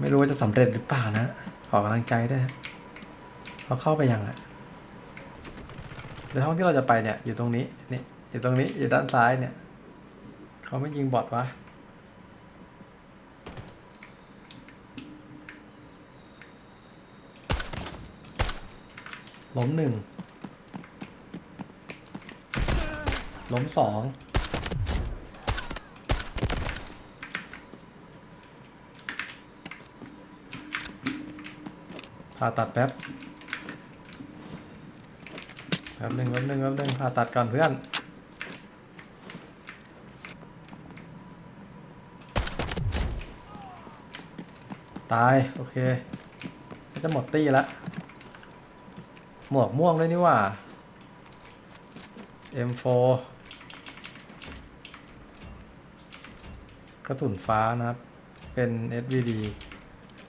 ไม่รู้ว่าจะสำเร็จหรือเปล่านะ ขอกำลังใจด้วยเราเข้าไปยังอะในห้องที่เราจะไปเนี่ยอยู่ตรงนี้นี่อยู่ตรงนี้อยู่ด้านซ้ายเนี่ยเขาไม่ยิงบอทวะล้มหนึ่งล้มสอง ผ่าตัดแป๊บ แป๊บหนึ่งแป๊บหนึ่งแป๊บหนึ่งผ่าตัดก่อนเพื่อน ตาย โอเคก็จะหมดตี้ละ หมวกม่วงด้วยนี่ว่า M4 กระสุนฟ้านะครับ เป็น SVD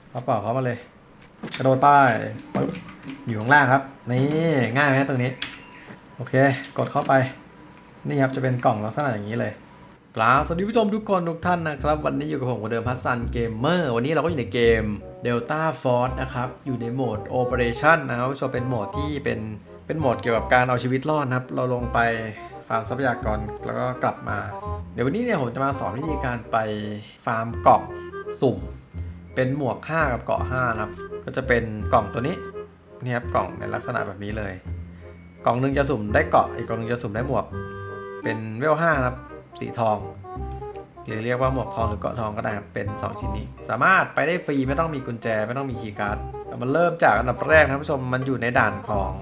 เอาเป่าเขามาเลย กระโดดป้ายปึ๊บอยู่ข้างล่างครับ นี่ง่ายไหมตรงนี้ โอเค กดเข้าไป นี่ครับจะเป็นกล่องลักษณะอย่างนี้เลยกราบสวัสดีผู้ชมทุกคนทุกท่านนะครับ วันนี้อยู่กับผมคนเดิมพัสซันเกมเมอร์วันนี้เราก็อยู่ในเกม Delta Force นะครับ อยู่ในโหมด Operation นะครับผู้ชมเป็นโหมดที่เป็นเป็นโหมดเกี่ยวกับการเอาชีวิตรอดนะครับ เราลงไปฟาร์มทรัพยากรแล้วก็กลับมา เดี๋ยววันนี้เนี่ยผมจะมาสอนวิธีการไปฟาร์มเกาะสุ่ม เป็นหมวก 5 กับเกาะ5นะครับ ก็จะเป็นกล่องตัวนี้นี่ครับกล่องในลักษณะแบบนี้เลย กล่องหนึ่งจะสุ่มได้เกาะอีกกล่องหนึงจะสุ่มได้หมวก เป็นเวล5ครับสีทอง หรือเรียกว่าหมวกทองหรือเกาะทองก็ได้ครับเป็น 2 ชิ้นนี้ สามารถไปได้ฟรีไม่ต้องมีกุญแจไม่ต้องมีคีย์การ์ดแต่มันเริ่มจากอันดับแรกนะผู้ชมมันอยู่ในด่านของ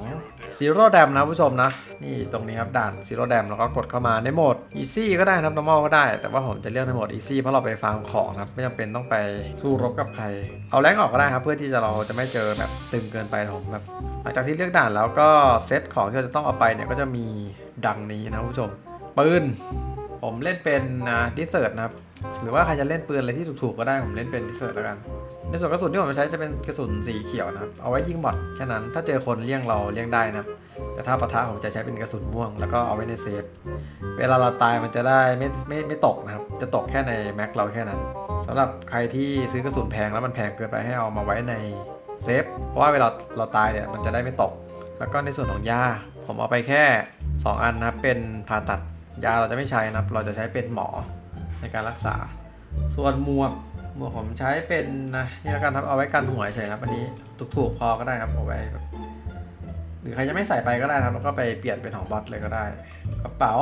ซีโร่แดมนะผู้ชมนะ นี่ตรงนี้ครับด่านซีโร่แดมแล้วก็กดเข้ามาในโหมด Easy ก็ได้นะครับ normal ก็ได้ แต่ว่าผมจะเลือกในโหมด Easy เพราะเราไปฟาร์มของนะครับ ไม่จำเป็นต้องไปสู้รบกับใคร เอาแรงออกก็ได้ครับ เพื่อที่จะเราจะไม่เจอแบบตึงเกินไปผมแบบหลังจากที่เลือกด่านแล้วก็เซตของที่เราจะต้องเอาไปเนี่ยก็จะมีดังนี้นะผู้ชมปืน ผมเล่นเป็นดิเซอร์ตนะครับ หรือว่าใครจะเล่นปืนอะไรที่ถูกๆก็ได้ผมเล่นเป็นดิเซอร์ตแล้วกัน ในส่วนกระสุนที่ผมใช้จะเป็นกระสุนสีเขียวนะครับ เอาไว้ยิงบอทแค่นั้น ถ้าเจอคนเลี่ยงเราเลี่ยงได้นะครับ แต่ถ้าปะทะผมจะใช้เป็นกระสุนม่วง แล้วก็เอาไว้ในเซฟ เวลาเราตายมันจะได้ไม่ไม่ไม่ตกนะครับ จะตกแค่ในแม็กเราแค่นั้นสำหรับใครที่ซื้อกระสุนแพงแล้วมันแพงเกินไปให้เอามาไว้ในเซฟ เพราะว่าเวลาเราตายเนี่ยมันจะได้ไม่ตก แล้วก็ในส่วนของยาผมเอาไปแค่ 2 อันนะครับเป็นผ่าตัด ยาเราจะไม่ใช้นะครับ เราจะใช้เป็นหมอในการรักษา ส่วนหมวกหมวกผมใช้เป็นนะนี่ล้วกันครับเอาไว้กันหัวเฉยครับอันนี้ถูกๆพอก็ได้ครับเอาไว้แบบหรือใครจะไม่ใส่ไปก็ได้นะครับแล้วก็ไปเปลี่ยนเป็นของบอสเลยก็ได้ กระเป๋า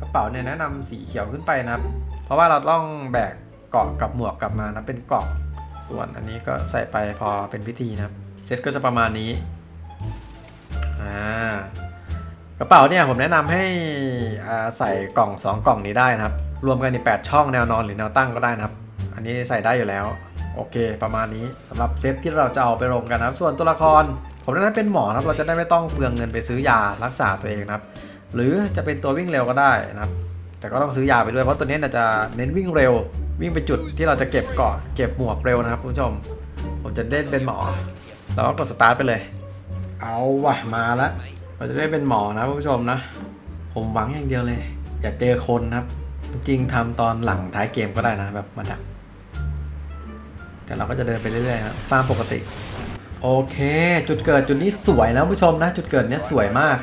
กระเป๋าเนี่ยแนะนำสีเขียวขึ้นไปนะครับ เพราะว่าเราต้องแบกเกาะกับหมวกกลับมานะเป็นเกาะส่วนอันนี้ก็ใส่ไปพอเป็นพิธีนะครับเซตก็จะประมาณนี้ กระเป๋าเนี่ยผมแนะนำให้ใส่กล่อง 2 กล่องนี้ได้นะครับ รวมกันใน8ช่องแนวนอนหรือแนวตั้งก็ได้นะครับ อันนี้ใส่ได้อยู่แล้ว โอเค ประมาณนี้สำหรับเซตที่เราจะเอาไปลงกันนะครับ ส่วนตัวละคร ผมแนะนำเป็นหมอครับ เราจะได้ไม่ต้องเปลืองเงินไปซื้อยารักษาตัวเองนะครับ หรือจะเป็นตัววิ่งเร็วก็ได้นะครับ แต่ก็ต้องซื้อยาไปด้วยเพราะตัวนี้นจะเน้นวิ่งเร็ว วิ่งไปจุดที่เราจะเก็บเกาะเก็บหมวกเร็วนะครับคุณผู้ชม ผมจะเล่นเป็นหมอ แล้วก็กดสตาร์ทไปเลย เอาวะมาแล้ว เราจะได้เป็นหมอนะผู้ชมนะ ผมหวังอย่างเดียวเลย อย่าเจอคนครับ จริงๆทำตอนหลังท้ายเกมก็ได้นะแบบมาดัก แต่เราก็จะเดินไปเรื่อยๆครับฟาร์มปกติ โอเค จุดเกิดจุดนี้สวยนะผู้ชมนะ จุดเกิดเนี้ยสวยมาก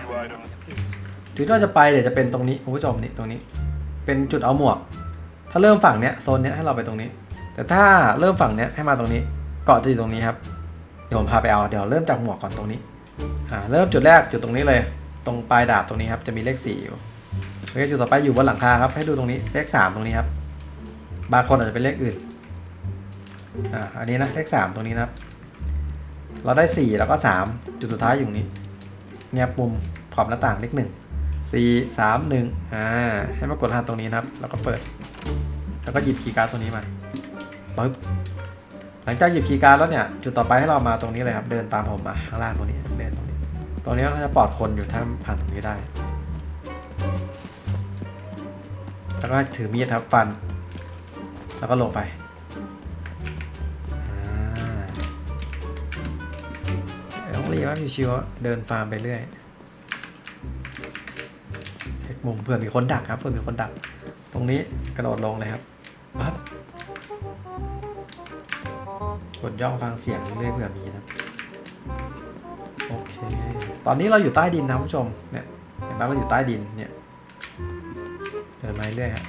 จุดที่เราจะไปเดี๋ยวจะเป็นตรงนี้คุณผู้ชมนี่ตรงนี้ เป็นจุดเอาหมวก ถ้าเริ่มฝั่งเนี้ยโซนเนี้ยให้เราไปตรงนี้ แต่ถ้าเริ่มฝั่งเนี้ยให้มาตรงนี้ เกาะจะอยู่ตรงนี้ครับเดี๋ยวผมพาไปเอาเดี๋ยวเริ่มจากหมวกก่อนตรงนี้ อ่าเริ่มจุดแรกจุดตรงนี้เลย ตรงปลายดาบตรงนี้ครับจะมีเลขสี่อยู่โอเคจุดต่อไปอยู่บนหลังคาครับ ให้ดูตรงนี้เลขสามตรงนี้ครับ บางคนอาจจะเป็นเลขอื่นอ่าอันนี้นะเลขสามตรงนี้นะครับ เราได้สี่แล้วก็สามจุดสุดท้ายอยู่ตรงนี้เนี่ยปุ่มขอบหน้าต่างเลขหนึ่งสี่สามหนึ่งอ่าให้มากดรหัสตรงนี้นะครับ แล้วก็เปิด แล้วก็หยิบคีย์การ์ดตัวนี้มาปึ๊บ หลังจากหยิบคีย์การ์ดแล้วเนี่ยจุดต่อไปให้เรามาตรงนี้เลยครับเดินตามผมมาข้างล่างตรงนี้เดินตรงนี้ตรงนี้เราจะปลอดคนอยู่ถ้าผ่านตรงนี้ได้ แล้วก็ถือมีดครับฟัน แล้วก็ลงไปอ่าเดี๋ยวต้องรีบว่าชิวๆอเดินฟาร์มไปเรื่อยเช็คมุมเผื่อมีคนดักครับเผื่อมีคนดัก ตรงนี้กระโดดลงเลยครับปั๊บ กดย่องฟังเสียงเรื่อยเผื่อมีนะ โอเค ตอนนี้เราอยู่ใต้ดินนะคุณผู้ชม เนี่ย เห็นไหมเราอยู่ใต้ดิน เนี่ย เดินมาเรื่อยๆฮะ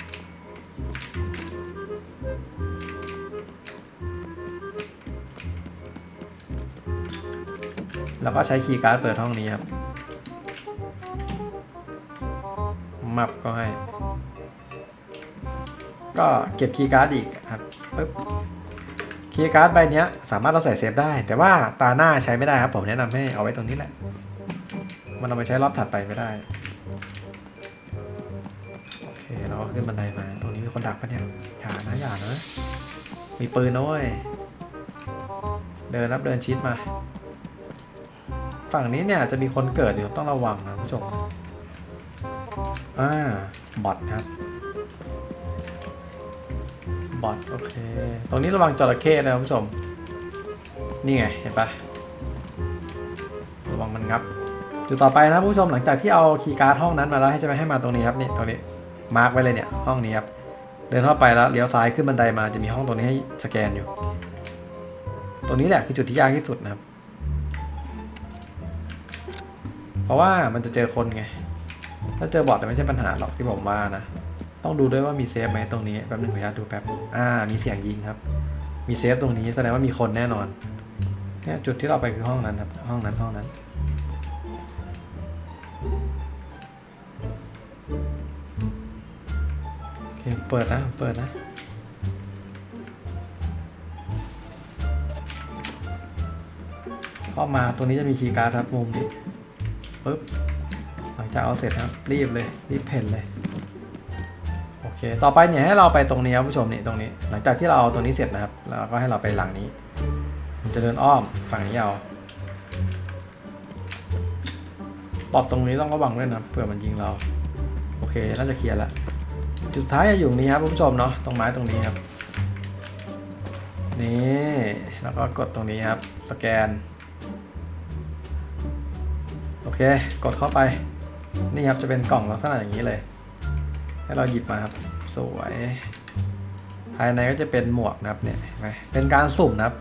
แล้วก็ใช้คีย์การ์ดเปิดห้องนี้ครับ มับก็ให้ ก็เก็บคีย์การ์ดอีกครับปึ๊บ คีย์การ์ดใบนี้สามารถเราใส่เซฟได้ แต่ว่าตาหน้าใช้ไม่ได้ครับ ผมแนะนำให้เอาไว้ตรงนี้แหละ มันเอาไปใช้รอบถัดไปไม่ได้ โอเคเราก็ขึ้นบันไดมา ตรงนี้มีคนดักปะเนี่ย อย่านะอย่านะ มีปืนนะเว้ยเดินรับเดินชิดมา ฝั่งนี้เนี่ยจะมีคนเกิดอยู่ต้องระวังนะผู้ชมอ่าบอทครับ บอทโอเค ตรงนี้ระวังจระเข้นะคุณผู้ชม นี่ไง เห็นปะระวังมันงับ จุดต่อไปนะผู้ชมหลังจากที่เอาคีย์การ์ดห้องนั้นมาแล้วให้จะไปให้มาตรงนี้ครับนี่ตรงนี้มาร์กไว้เลยเนี่ยห้องนี้ครับเดินเข้าไปแล้วเลี้ยวซ้ายขึ้นบันไดมาจะมีห้องตรงนี้ให้สแกนอยู่ ตรงนี้แหละคือจุดที่ยากที่สุดนะครับ เพราะว่ามันจะเจอคนไง ถ้าเจอบอทแต่ไม่ใช่ปัญหาหรอกที่ผมว่านะ ต้องดูด้วยว่ามีเซฟไหมตรงนี้แป๊บนึงขออนุญาตดูแป๊บอ่า มีเสียงยิงครับ มีเซฟตรงนี้แสดงว่ามีคนแน่นอนเนี่ยจุดที่เราไปคือห้องนั้นครับ ห้องนั้นห้องนั้น โอเค เปิดนะ เปิดนะเข้ามาตรงนี้จะมีคีย์การ์ดครับมุมนี้ปึ๊บหลังจากเอาเสร็จครับ รีบเลย รีบเพ่นเลย ค ต่อไปเนี่ยให้เราไปตรงนี้ครับผู้ชมนี่ตรงนี้ หลังจากที่เราเอาตัวนี้เสร็จนะครับ แล้วก็ให้เราไปหลังนี้ มันจะเดินอ้อมฝั่งนี้เอาปอดตรงนี้ต้องระวังด้วยนะเผื่อมันยิงเรา โอเค น่าจะเคลียร์ละจุดสุดท้ายจะอยู่ตรงนี้ครับผู้ชมเนาะ ตรงไม้ตรงนี้ครับ นี่ แล้วก็กดตรงนี้ครับ สแกน โอเค กดเข้าไป นี่ครับ จะเป็นกล่องลักษณะอย่างนี้เลย ให้เราหยิบมาครับสวยภายในก็จะเป็นหมวกนะครับเนี่ยเห็นไหมเป็นการสุ่มนะครับ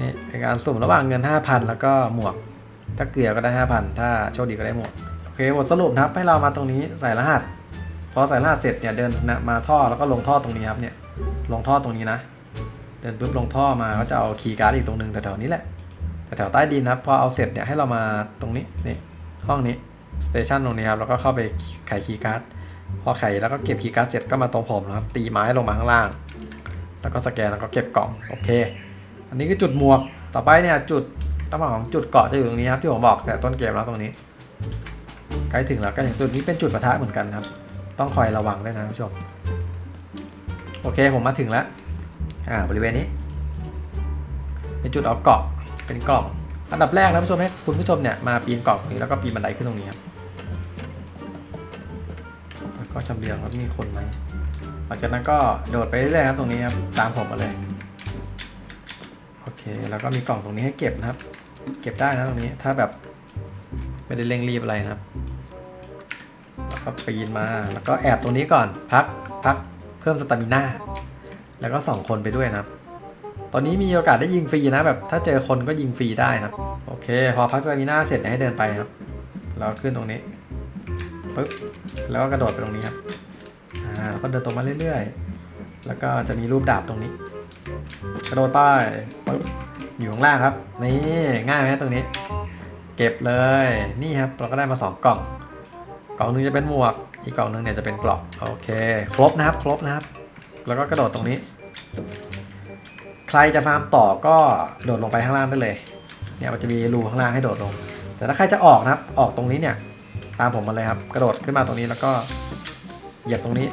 นี่เป็นการสุ่มระหว่างเงิน 5,000 แล้วก็หมวก ถ้าเกลือก็ได้ 5,000 ถ้าโชคดีก็ได้หมวกโอเคบทสรุปนะครับให้เรามาตรงนี้ใส่รหัสพอใส่รหัสเสร็จเนี่ยเดินมาท่อแล้วก็ลงท่อตรงนี้ครับเนี่ยลงท่อตรงนี้นะ เดินปุ๊บลงท่อมาก็จะเอาคีย์การ์ดอีกตรงนึงแถวๆนี้แหละแถวใต้ดินนะครับพอเอาเสร็จเนี่ยให้เรามาตรงนี้นี่ห้องนี้สเตชันตรงนี้ครับแล้วก็เข้าไปไขคีย์การ์ด พอไขแล้วก็เก็บคีย์การ์ดเสร็จก็มาตรงผมนะครับ ตีไม้ลงมาข้างล่าง แล้วก็สแกนแล้วก็เก็บกล่องโอเค อันนี้คือจุดหมวกต่อไปเนี่ยจุดตั้งของจุดเกาะจะอยู่ตรงนี้ครับที่ผมบอกแต่ต้นเกมแล้วตรงนี้ใกล้ถึงแล้วใกล้ถึงจุดนี้เป็นจุดประทะเหมือนกันครับ ต้องคอยระวังด้วยนะผู้ชมโอเคผมมาถึงแล้วอ่าบริเวณนี้ เป็นจุดเอาเกาะเป็นกล่องอันดับแรกนะผู้ชมให้คุณผู้ชมเนี่ยมาปีนกล่องนี้แล้วก็ปีนบันไดขึ้นตรงนี้ครับ ก็ชำเลืองว่ามีคนไหมหลังจากนั้นก็โดดไปเรื่อยๆครับตรงนี้ครับตามผมมาเลยโอเคแล้วก็มีกล่องตรงนี้ให้เก็บนะครับ เก็บได้นะตรงนี้ถ้าแบบไม่ได้เร่งรีบอะไรนะครับแล้วก็ปีนมาแล้วก็แอบตรงนี้ก่อนพักพักเพิ่มสตามิน่าแล้วก็ส่องคนไปด้วยนะครับ ตอนนี้มีโอกาสได้ยิงฟรีนะแบบถ้าเจอคนก็ยิงฟรีได้นะครับ โอเค พอพักสตามิน่าเสร็จเนี่ยให้เดินไปครับ แล้วขึ้นตรงนี้ ปึ๊บแล้วก็กระโดดไปตรงนี้ครับอ่าแล้วก็เดินตรงมาเรื่อยๆ แล้วก็จะมีรูปดาบตรงนี้ กระโดดไปปึ๊บอยู่ข้างล่างครับ นี่ง่ายไหมตรงนี้ เก็บเลยนี่ครับเราก็ได้มาสองกล่อง กล่องหนึงจะเป็นหมวก อีกกล่องหนึงเนี่ยจะเป็นกล่องโอเค ครบนะครับครบนะครับ แล้วก็กระโดดตรงนี้ ใครจะฟาร์มต่อก็โดดลงไปข้างล่างได้เลยเนี่ยมันจะมีรูข้างล่างให้โดดลง แต่ถ้าใครจะออกนะครับ ออกตรงนี้เนี่ย ตามผมมาเลยครับ กระโดดขึ้นมาตรงนี้แล้วก็เหยียบตรงนี้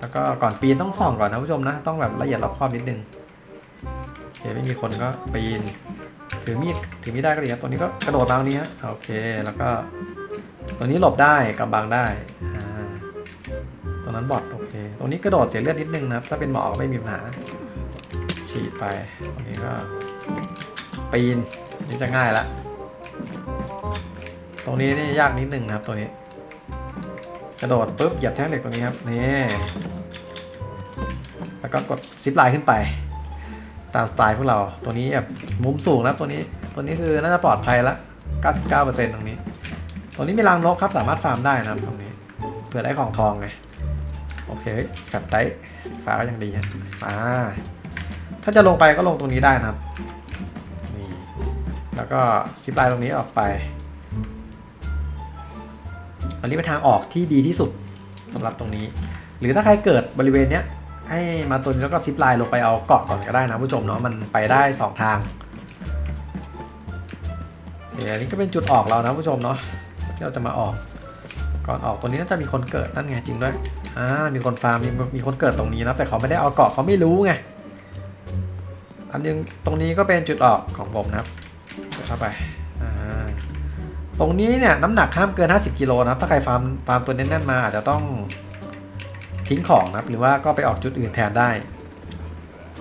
แล้วก็ก่อนปีนต้องส่องก่อนนะผู้ชมนะ ต้องแบบละเอียดรอบคอบนิดนึงโอเคไม่มีคนก็ปีน ถือมีดถือมีดได้ก็ดีครับตัวนี้ก็กระโดดมาตรงนี้ฮะโอเคแล้วก็ตัวนี้หลบได้กำบังได้ตรงนั้นบอดโอเคตรงนี้กระโดดเสียเลือดนิดนึงนะครับ ถ้าเป็นหมอไม่มีปัญหาฉีดไปตรงนี้ก็ปีนนี่จะง่ายละ รงนี้นี่ยากนิดหนึ่งนะครับตัวนี้ กระโดดปุ๊บเหยียบแท่งเหล็กตรงนี้ครับนี่แล้วก็กดซิปไลน์ขึ้นไป ตามสไตล์พวกเราตัวนี้แบบมุมสูงนะตัวนี้ตัวนี้คือน่าจะปลอดภัยละ 99%ตรงนี้ตัวนี้มีรังนกครับสามารถฟาร์มได้นะตรงนี้เผื่อได้ของทองไงโอเคแฟบได้สีฟ้าก็ยังดีฮะอ่าถ้าจะลงไปก็ลงตรงนี้ได้นะครับนี่แล้วก็ซิปไลน์ตรงนี้ออกไป อันนี้เป็นทางออกที่ดีที่สุดสำหรับตรงนี้ หรือถ้าใครเกิดบริเวณเนี้ยให้มาตัวนี้แล้วก็ซิปไลน์ลงไปเอาเกาะก่อนก็ได้นะผู้ชมเนาะมันไปได้สองทางอันนี้ก็เป็นจุดออกเรานะผู้ชมเนาะที่เราจะมาออกก่อนออกตัวนี้น่าจะมีคนเกิดนั่นไงจริงด้วยอ่ามีคนฟาร์มมีมีคนเกิดตรงนี้นะแต่เขาไม่ได้เอาเกาะเขาไม่รู้ไงอันนึงตรงนี้ก็เป็นจุดออกของผมนะครับเข้าไป ตรงนี้เนี่ยน้ำหนักห้ามเกิน 50กิโลนะครับ ถ้าใครฟาร์มฟาร์มตัวแน่นๆมาอาจจะต้องทิ้งของนะครับ หรือว่าก็ไปออกจุดอื่นแทนได้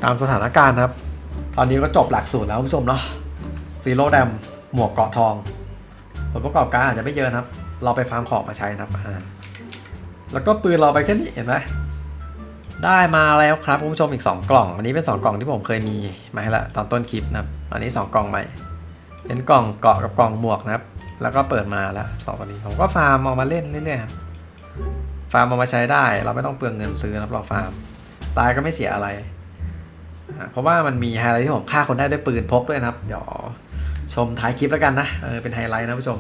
ตามสถานการณ์ครับ ตอนนี้ก็จบหลักสูตรแล้วคุณผู้ชมเนาะซีโร่แดมหมวกเกาะทองผลประกอบการอาจจะไม่เยอะนะครับ เราไปฟาร์มของมาใช้นะครับแล้วก็ปืนเราไปแค่นี้เห็นไหมได้มาแล้วครับคุณผู้ชมอีก 2 กล่อง อันนี้เป็น 2 กล่องที่ผมเคยมีมาให้ละตอนต้นคลิปนะครับ อันนี้ 2 กล่องใหม่ เป็นกล่องเกาะกับกล่องหมวกนะครับ แล้วก็เปิดมาแล้วสองตัวนี้ผมก็ฟาร์มเอามาเล่นเรื่อยๆครับฟาร์มเอามาใช้ได้ เราไม่ต้องเปลืองเงินซื้อนะครับเราฟาร์ม ตายก็ไม่เสียอะไร เพราะว่ามันมีไฮไลท์ที่ผมฆ่าคนได้ด้วยปืนพกด้วยนะครับ เดี๋ยวชมท้ายคลิปแล้วกันนะเออเป็นไฮไลท์นะผู้ชม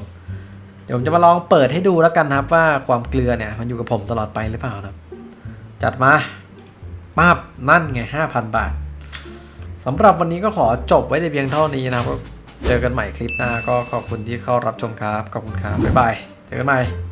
เดี๋ยวผมจะมาลองเปิดให้ดูแล้วกันนะครับ ว่าความเกลือเนี่ยมันอยู่กับผมตลอดไปหรือเปล่านะครับ จัดมามาบนั่นไงห้าพันบาทสำหรับวันนี้ก็ขอจบไว้ในเพียงเท่านี้นะครับ เจอกันใหม่คลิปหน้าก็ขอบคุณที่เข้ารับชมครับ ขอบคุณครับ บ๊ายบาย เจอกันใหม่